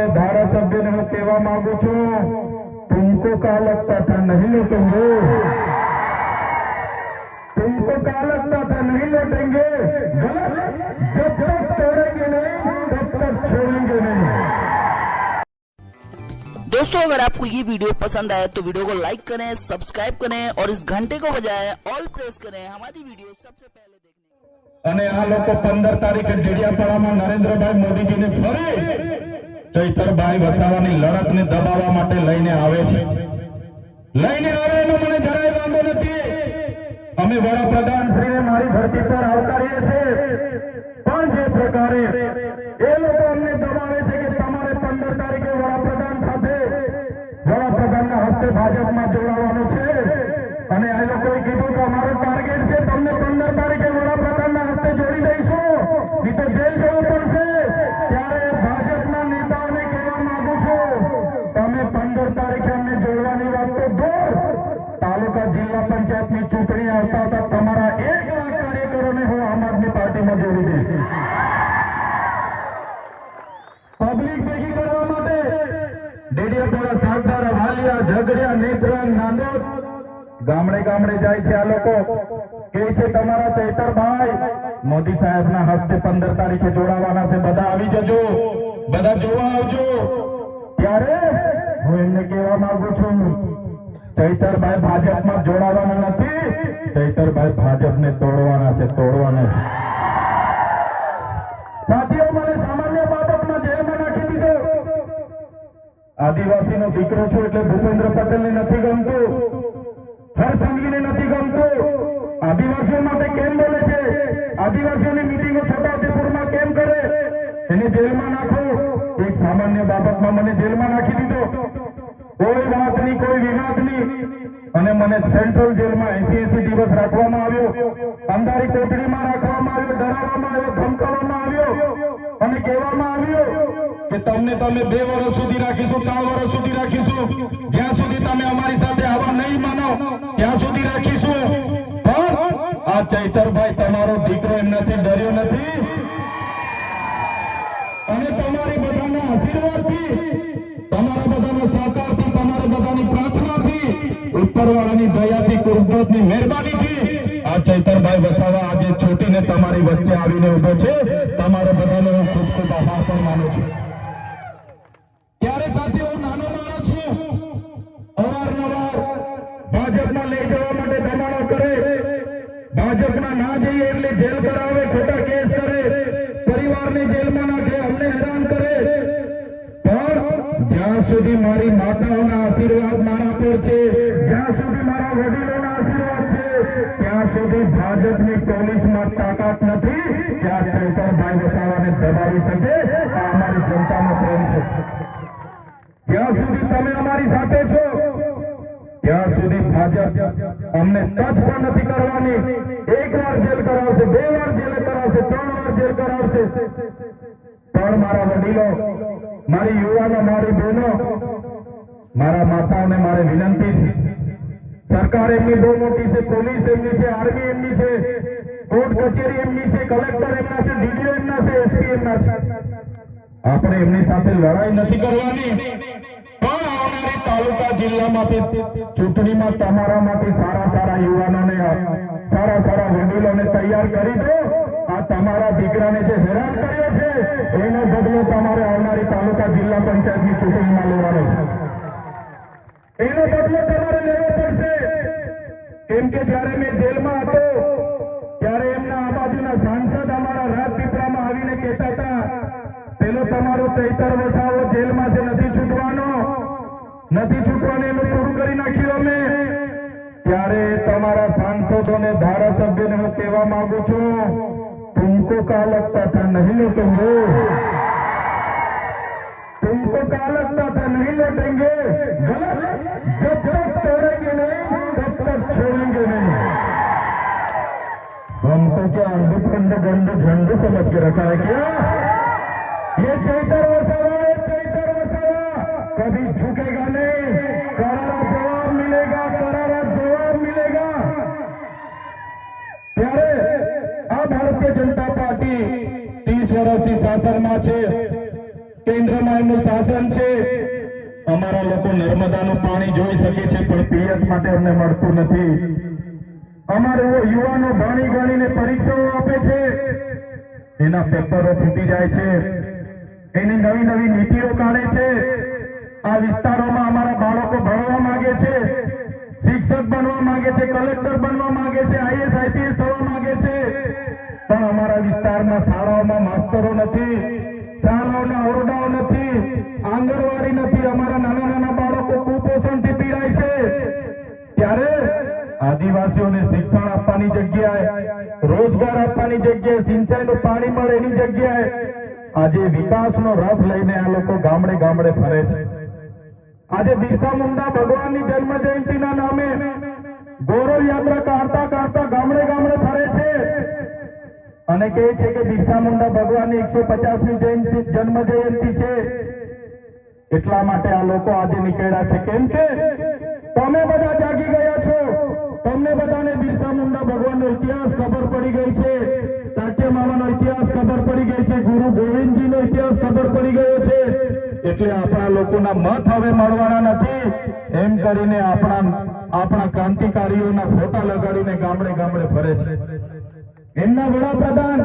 ने धारासभ्य ने હું કહેવા માંગુ છું तुमको क्या लगता था नहीं लौटेंगे तुमको क्या लगता था नहीं लौटेंगे गलत जब तक तोड़ेंगे नहीं तब तक छोड़ेंगे नहीं दोस्तों अगर आपको ये वीडियो पसंद आए तो वीडियो को लाइक करें सब्सक्राइब करें और इस घंटे को बजाय ऑल प्रेस करें हमारी वीडियो सबसे पहले देखने અને આ લોકો પંદર તારીખે ડેડિયાપાડામાં નરેન્દ્રભાઈ મોદીજીને ફરી ચૈતરભાઈ વસાવાની લડતને દબાવવા માટે લઈને આવે છે. લઈને આવે એનો મને જરાય વાંધો નથી. અમે વડાપ્રધાન શ્રીને મારી ધરતી પર આવકારીએ છીએ. પણ જે પ્રકારે તાલુકા જિલ્લા પંચાયતની ચૂંટણી આવતા હતા. તમારા એક લાખ કાર્યકરોને હું આમ આદમી પાર્ટીમાં જોડી દઈશ. પબ્લિક ભેગી કરવા માટે ડેડિયાપાડા સાગધારા વાલિયા ઝઘડિયા નેત્રંગ નાંદોદ ગામડે ગામડે જાય છે આ લોકો. કે છે, તમારા ચૈતરભાઈ મોદી સાહેબના હસ્તે પંદર તારીખે જોડાવાના છે. બધા આવી જજો. બધા જોવા આવજો. ત્યારે હું એમને કહેવા માંગુ છું ચૈતરભાઈ ભાજપમાં જોડાવાના નથી. ચૈતરભાઈ ભાજપને તોડવાના છે તોડવાના છે. સાથીઓ, મને સામાન્ય બાબતમાં જેલમાં નાખી દીધો. આદિવાસીનો દીકરો છું એટલે ભૂપેન્દ્ર પટેલને નથી ગમતું. હરસંઘવીને નથી ગમતું. આદિવાસીઓ માટે કેમ બોલે છે? આદિવાસીઓની મિટિંગો છોટાઉદેપુરમાં કેમ કરે? એને જેલમાં નાખો. એક સામાન્ય બાબતમાં મને જેલમાં નાખી દીધો કોઈ વાત નહીં કોઈ વિવાદ નહીં અને મને સેન્ટ્રલ જેલમાં એસી એસી દિવસ રાખવામાં આવ્યો. અંધારી કોટડીમાં રાખવામાં આવ્યો, ડરાવવામાં આવ્યો, ધમકાવવામાં આવ્યો અને કહેવામાં આવ્યો કે તમને તમે બે વર્ષ સુધી રાખીશું, ત્રણ વર્ષ સુધી રાખીશું. જ્યાં સુધી તમે અમારી સાથે આવા નહીં માનો, ત્યાં સુધી રાખીશું. આ ચૈતરભાઈ ઉપરવાળાની દયાથી કુદરતની મહેરબાનીથી આ ચૈતરભાઈ વસાવા આજે છૂટીને તમારી વચ્ચે આવીને ઊભો છે. તમારા બધાનો હું ખૂબ ખૂબ આભાર પણ માનું છું. ત્યારે સાથે હું નાનો ભાજપમાં લઈ જવા માટે દબાણો કરે. ભાજપના ના જઈએ એટલે જેલ કરાવે, ખોટા કેસ કરે. પરિવારને જેલમાં સુધી મારી માતાઓના આશીર્વાદ મારા પર છે. જ્યાં સુધી મારા વડીલોના આશીર્વાદ છે, ત્યાં સુધી ભાજપની પોલીસમાં તાકાત નથી. ત્યાં ચૈતરભાઈ વસાવાને દબાવી શકે અમારી જનતાનો પ્રેમ છે. જ્યાં સુધી તમે અમારી સાથે છો, ત્યાં સુધી ભાજપ અમને ટચ પણ નથી કરવાની. એક વાર જેલ કરાવશે, બે વાર જેલ કરાવશે, ત્રણ વાર જેલ કરાવશે. પણ મારા વડીલો મારી યુવાનો, મારી બહેનો, મારા માતાઓને મારે વિનંતી છે. સરકાર એમની બહુ મોટી છે, પોલીસ એમની છે, આર્મી એમની છે, કોર્ટ કચેરી એમની છે, કલેક્ટર એમના છે, ડીડીઓ એમના છે, એસપી એમના છે. આપણે એમની સાથે લડાઈ નથી કરવાની, પણ આવનારી તાલુકા જિલ્લામાંથી ચૂંટણીમાં તમારામાંથી સારા સારા યુવાનોને, સારા સારા વડીલોને તૈયાર કરી દો. તમારા દીકરાને જે હેરાન કર્યો છે, એનો બદલો તમારે આવનારી તાલુકા જિલ્લા પંચાયતની ચૂંટણીમાં લેવાનો છે. એનો બદલો તમારે લેવો પડશે. કેમ કે જ્યારે મેં જેલમાં હતો, ત્યારે એમના આ સાંસદ અમારા રાજપીપળામાં આવીને કહેતા હતા, પેલો તમારો ચૈતર વસાવો જેલમાં છે, નથી છૂટવાનો. નથી છૂટવાનો, એનું પૂરું કરી નાખ્યું અમે. ત્યારે તમારા સાંસદોને ધારાસભ્યને હું કહેવા માંગુ છું तुमको क्या लगता था नहीं लौटेंगे? तुमको क्या लगता था नहीं लौटेंगे? जब तक तोड़ेंगे नहीं, तब तक छोड़ेंगे नहीं। हमको क्या अंडे फंड गंड झंड समझ के रखा है क्या? ये चैतर वसावा चैतर वसावा। कभी કેન્દ્રમાં શાસન છે. અમારા લોકો નર્મદાનું પાણી જોઈ શકે છે, પણ પિયત માટે અમને મળતું નથી. અમારે યુવાનો ભણી ગણીને પરીક્ષાઓ આપે છે. એના પેપરો ફૂટી જાય છે. એની નવી નવી નીતિઓ કાઢે છે. આ વિસ્તારોમાં અમારા બાળકો ભણવા માંગે છે. શિક્ષક બનવા માંગે છે, કલેક્ટર બનવા માંગે છે, આઈએસ, આઈપીએસ થવા માંગે છે. પણ અમારા વિસ્તારમાં શાળાઓમાં માસ્તરો નથી. શાળાઓના ઓરડાઓ નથી, આંગણવાડી નથી, અમારા નાના નાના બાળકો કુપોષણથી પીડાય છે. ત્યારે આદિવાસીઓને શિક્ષણ આપવાની જગ્યાએ, રોજગાર આપવાની જગ્યાએ, સિંચાઈનું પાણી મળે એની જગ્યાએ આજે વિકાસનો રથ લઈને આ લોકો ગામડે ગામડે ફરે છે. આજે બિરસા મુંડા ભગવાનની જન્મ જયંતિના નામે ગૌરવ યાત્રા કાઢતા કાઢતા ગામડે ગામડે ફરે છે અને કહે છે કે બિરસા મુંડા ભગવાનની એકસો પચાસમી જયંતિ જન્મ જયંતિ છે. એટલા માટે આ લોકો આજે નીકળ્યા છે. કેમ કે તમે બધા જાગી ગયા છો. તમને બધાને બિરસા મુંડા ભગવાનનો ઇતિહાસ ખબર પડી ગઈ છે. તાટ્ય મામાનો ઇતિહાસ ખબર પડી ગઈ છે. ગુરુ ગોવિંદજીનો ઇતિહાસ ખબર પડી ગયો છે. એટલે આપણા લોકોના મત હવે મળવાના નથી. એમ કરીને આપણા આપણા ક્રાંતિકારીઓના ફોટા લગાડીને ગામડે ગામડે ફરે છે. એમના વડાપ્રધાન,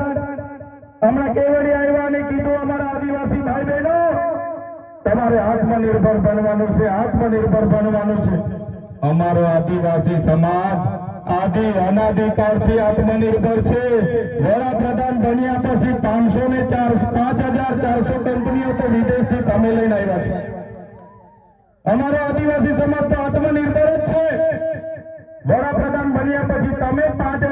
હમણાં કેવડી આવ્યા અને કીધું, અમારા આદિવાસી ભાઈ બહેનો તમારે આત્મનિર્ભર બનવાનું છે, આત્મનિર્ભર બનવાનું છે. અમારો આદિવાસી સમાજ આદિ અનાદિકાળથી આત્મનિર્ભર છે. વડાપ્રધાન બન્યા પછી પાંચસો ને ચાર, પાંચ હજાર ચારસો કંપનીઓ તો વિદેશથી તમે લઈને આવ્યા છે. અમારો આદિવાસી સમાજ તો આત્મનિર્ભર જ છે. વડાપ્રધાન બન્યા પછી તમે પાંચ